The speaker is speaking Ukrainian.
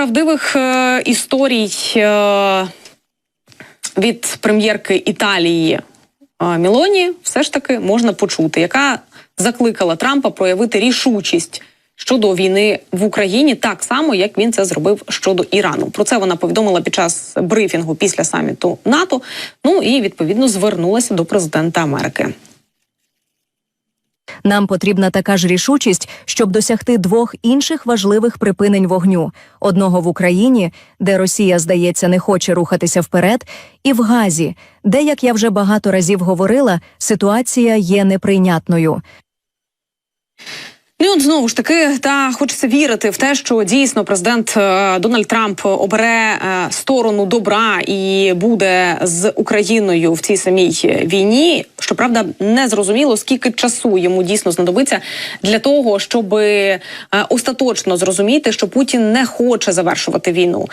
правдивих е, історій е, від прем'єрки Італії е, Мілоні все ж таки можна почути, яка закликала Трампа проявити рішучість щодо війни в Україні, так само як він це зробив щодо Ірану. Про це вона повідомила під час брифінгу після саміту НАТО. Ну і відповідно звернулася до президента Америки. Нам потрібна така ж рішучість, щоб досягти двох інших важливих припинень вогню: одного в Україні, де Росія, здається, не хоче рухатися вперед, і в Газі, де, як я вже багато разів говорила, ситуація є неприйнятною. Ну от знову ж таки, та хочеться вірити в те, що дійсно президент е, Дональд Трамп обере е, сторону добра і буде з Україною в цій самій війні. Щоправда, не зрозуміло, скільки часу йому дійсно знадобиться для того, щоб е, остаточно зрозуміти, що Путін не хоче завершувати війну.